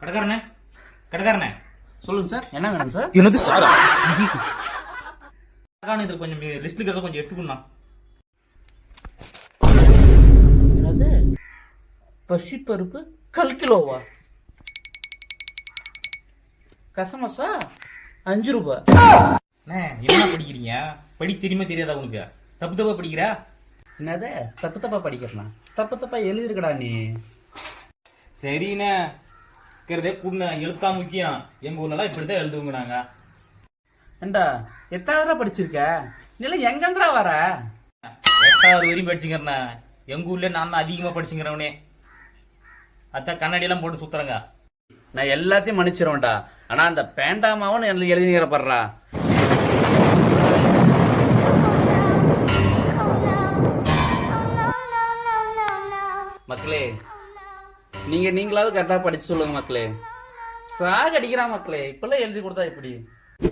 கடைக்காரனே கடைக்காரனே. சொல்லுங்க சார் என்ன வேணும் சார்? என்னது சாரா? இதில் கொஞ்சம் லிஸ்ட் இருக்கிறத கொஞ்சம் எடுத்துக்கணும் என்னது? பசி பருப்பு கல் கிலோவா? கசமசா? அஞ்சு ரூபாய் அண்ணே என்ன படிக்கிறீங்க? படி தெரியுமா தெரியாதா உனக்கு? தப்பு தப்பா படிக்கிற? என்னது? தப்பு தப்பா படிக்கிறேன் தப்பு தப்பா எழுதிருக்கடா நீ. சரிண்ணே. இருக்கிறதே புண்ண எழுத்தா முக்கியம். எங்க ஊர்லலாம் இப்படிதான் எழுதுவோங்க நாங்க ஏண்டா எத்தாவதுரா படிச்சிருக்க? நீ எங்கந்திரா வர? எட்டாவது வரையும் படிச்சுக்கிறேண்ணே. எங்க ஊர்ல நான் தான் அதிகமா படிச்சுக்கிறவனே. அதான் கண்ணாடி எல்லாம் போட்டு சுத்துறங்க. நான் எல்லாத்தையும் மன்னிச்சிருவேன்டா. ஆனா அந்த பேண்டாமாவும் எழுதி எழுதிங்கிறப்படுறா மக்களே நீங்க நீங்களாவது கரெக்டா படிச்சு சொல்லுங்க மக்களே. சாக அடிக்கிறான் மக்களே. இப்பெல்லாம் எழுதி கொடுத்தா எப்படி?